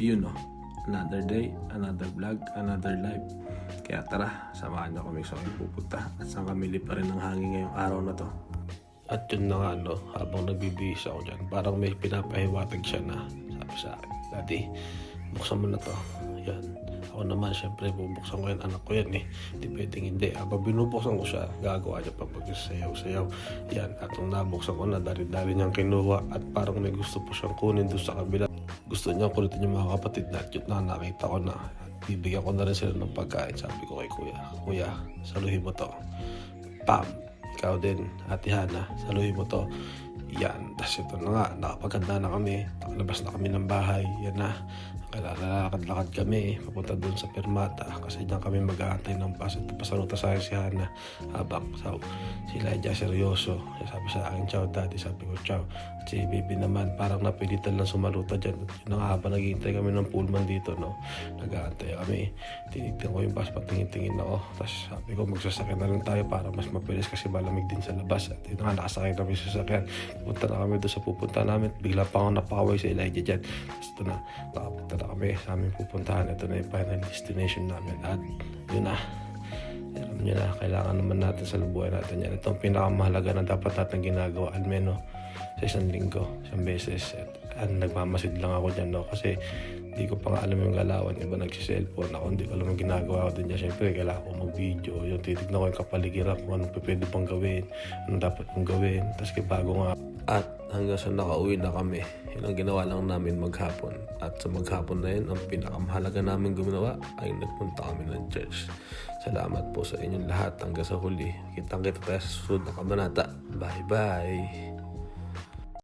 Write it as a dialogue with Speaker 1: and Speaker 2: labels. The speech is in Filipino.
Speaker 1: yun oh, another day, another vlog, another live. Kaya tara, samahan niyo kami sa kami pupunta at saan kami pa rin ng hangin ngayong araw na to. At yun na nga no, habang nagbibihis ako dyan, parang may pinapahiwatag siya na sabi sa akin, Daddy, buksan mo na to. Yan. Ako naman, syempre, bubuksan ko yan. Anak ko yan eh. Hindi pwedeng hindi. Habang binubuksan ko siya, gagawa niya pa pag-sayaw-sayaw. Yan. At nung nabuksan ko na, dari-dari niyang kinuha. At parang may gusto po siyang kunin doon sa kabila. Gusto niya kulitin yung mga kapatid na. Yun na, nakita ko na. Bibigyan ko na rin sila ng pagkain. Sabi ko kay kuya, Kuya, saluhin mo to. Pam! Ikaw din, Ate Hana, saluhin mo to. Yan, tas ito na nga, nakapaganda na kami. Nakalabas na kami ng bahay. Yan na, Lalakad-lakad kami papunta doon sa Permata kasi diyan kami mag-aantay ng pas at pasaluta sa akin si Hana habang so, sila dyan seryoso. Sabi sa akin ciao daddy. Sabi ko ciao. At si baby naman parang napilitan lang sumaluta dyan. At yun na nga habang naghihintay kami ng pullman dito no nag-aantay kami. Tinitingnan ko yung bus patingin-tingin ako. Tapos sabi ko magsasakyan na lang tayo para mas mabilis kasi malamig din sa labas. At yun nga nakasakay kami sa sasakyan. Punta na kami doon sa pupunta namin. Bigla pa ako napakaway sa Elijah dyan. Tapos na nakapunta na kami sa aming pupuntahan ito na yung final destination namin at yun na alam nyo na, kailangan naman natin sa buhay natin yan. Ito ang pinakamahalaga na dapat natin ginagawa, almeno sa isang linggo, isang beses. At, at nagmamasid lang ako dyan, no? Kasi hindi ko pa nga alam yung galawan. Iba nagsiselfone ako, hindi ko alam yung ginagawa ko din dyan. Siyempre, kailangan ko mag-video. Yung titignan ko yung kapaligiran kung ano pa pwede pang gawin, ano dapat kong gawin. Tapos kaya bago nga. At hanggang sa nakauwi na kami, yun ang ginawa lang namin maghapon. At sa maghapon na yun, ang pinakamahalaga namin guminawa ay nagpunta kami ng church. Salamat po sa inyong lahat hanggang sa huli. Kitang kita tayo sa susunod na kabanata. Bye-bye!